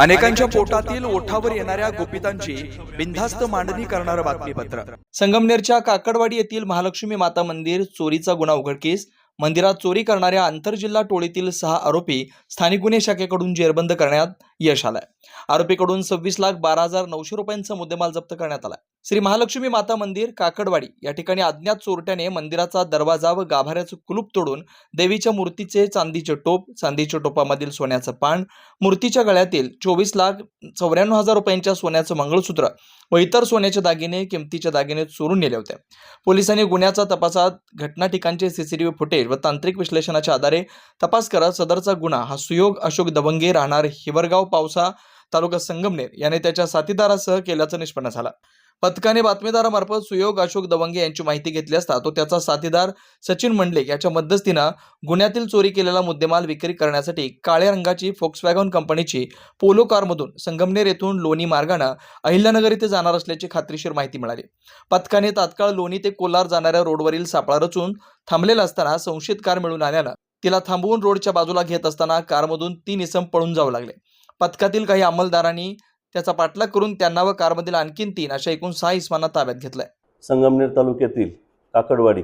अनेकांच्या पोटातील ओठावर येणाऱ्या गोपितांची बिनधास्त मांडणी करणारं बातमीपत्र. संगमनेरच्या काकडवाडी येथील महालक्ष्मी माता मंदिर चोरीचा गुन्हा उघडकीस मंदिरात चोरी करणाऱ्या आंतरजिल्हा टोळीतील सहा आरोपी स्थानिक गुन्हे शाखेकडून जेरबंद करण्यात यश आलंय. आरोपीकडून सव्वीस लाख बारा हजार नऊशे रुपयांचा मुद्देमाल जप्त करण्यात आलाय. श्री महालक्ष्मी माता मंदिर काकडवाडी या ठिकाणी अज्ञात चोरट्याने मंदिराचा दरवाजा व गाभाऱ्याचं कुलूप तोडून देवीच्या मूर्तीचे चांदीचे टोप चांदीच्या टोपामधील सोन्याचं पान मूर्तीच्या गळ्यातील चोवीस लाख चौऱ्याण्णव हजार रुपयांच्या सोन्याचं मंगळसूत्र व इतर सोन्याचे दागिने किमतीचे दागिने चोरून नेले होते. पोलिसांनी गुन्ह्याचा तपासात घटना ठिकाणचे सीसीटीव्ही फुटेज व तांत्रिक विश्लेषणाच्या आधारे तपास करत सदरचा गुन्हा हा सुयोग अशोक दबंगे राहणार हिवरगाव पावसा तालुका संगमनेर याने त्याच्या साथीदारासह केल्याचं निष्पन्न झालं. पथकाने बातमीदारामार्फत सुयोग अशोक दवंगे यांची माहिती घेतली असता तो त्याचा साथीदार सचिन मंडले याच्या मध्यस्थीनं गुन्ह्यातील चोरी केलेला मुद्देमाल विक्री करण्यासाठी काळ्या रंगाची फोक्सवॅगन कंपनीची पोलो कारमधून संगमनेर येथून लोणी मार्गानं अहिल्यानगर येथे जाणार असल्याची खात्रीशीर माहिती मिळाली. पथकाने तात्काळ लोणी ते कोलार जाणाऱ्या रोडवरील सापळा रचून थांबलेला असताना संशयित कार मिळून आल्यानं तिला थांबवून रोडच्या बाजूला घेत असताना कारमधून तीन इसम पळून जाऊ लागले. पथकातील काही अंमलदारांनी त्याचा पाठलाग करून त्यांना व कारमधील आणखीन तीन अशा एकूण सहा इसमांना ताब्यात घेतलंय. संगमनेर तालुक्यातील काकडवाडी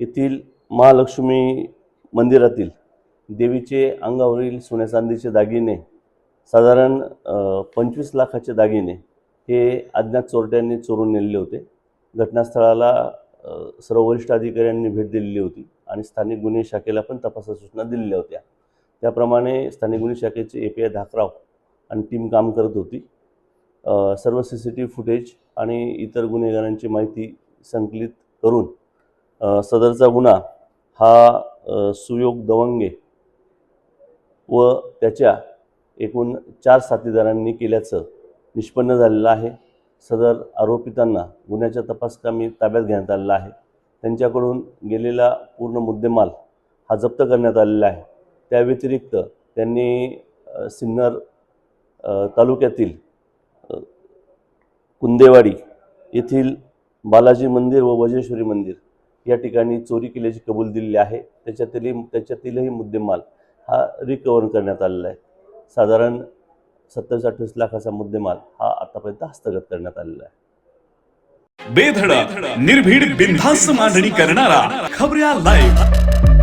येथील महालक्ष्मी मंदिरातील देवीचे अंगावरील सोन्या चांदीचे दागिने साधारण पंचवीस लाखाचे दागिने हे अज्ञात चोरट्यांनी चोरून नेलेले होते. घटनास्थळाला सर्व वरिष्ठ अधिकाऱ्यांनी भेट दिलेली होती आणि स्थानिक गुन्हे शाखेला पण तपासाच्या सूचना दिलेल्या होत्या. त्याप्रमाणे स्थानिक गुन्हे शाखेचे ए पी आय धाकराव आणि टीम काम करत होती. सर्व C C T V footage आणि इतर गुन्हेगारांची माहिती संकलित करून सदरचा गुन्हा हा सुयोग दवंगे व त्याच्या एकूण चार साथीदारांनी केल्याचं निष्पन्न झालेलं आहे. सदर आरोपितांना गुन्ह्याच्या तपासकामी ताब्यात घेण्यात आलेला आहे. त्यांच्याकडून गेलेला पूर्ण मुद्देमाल हा जप्त करण्यात आलेला आहे. त्या व्यतिरिक्त त्यांनी सिन्नर तालुक्यातील कुंदेवाडी येथील बालाजी मंदिर व वजेश्वरी मंदिर या ठिकाणी चोरी केल्याची कबूल दिलेली आहे. त्याच्यातीलही त्याच्यातीलही मुद्देमाल हा रिकवर करण्यात आलेला आहे. साधारण सत्तावीस अठ्ठावीस लाखाचा मुद्देमाल हा आतापर्यंत हस्तगत करण्यात आलेला आहे. बेधडक निर्भीड बिनधास्त मांडणी करणारा खबऱ्या लाईव्ह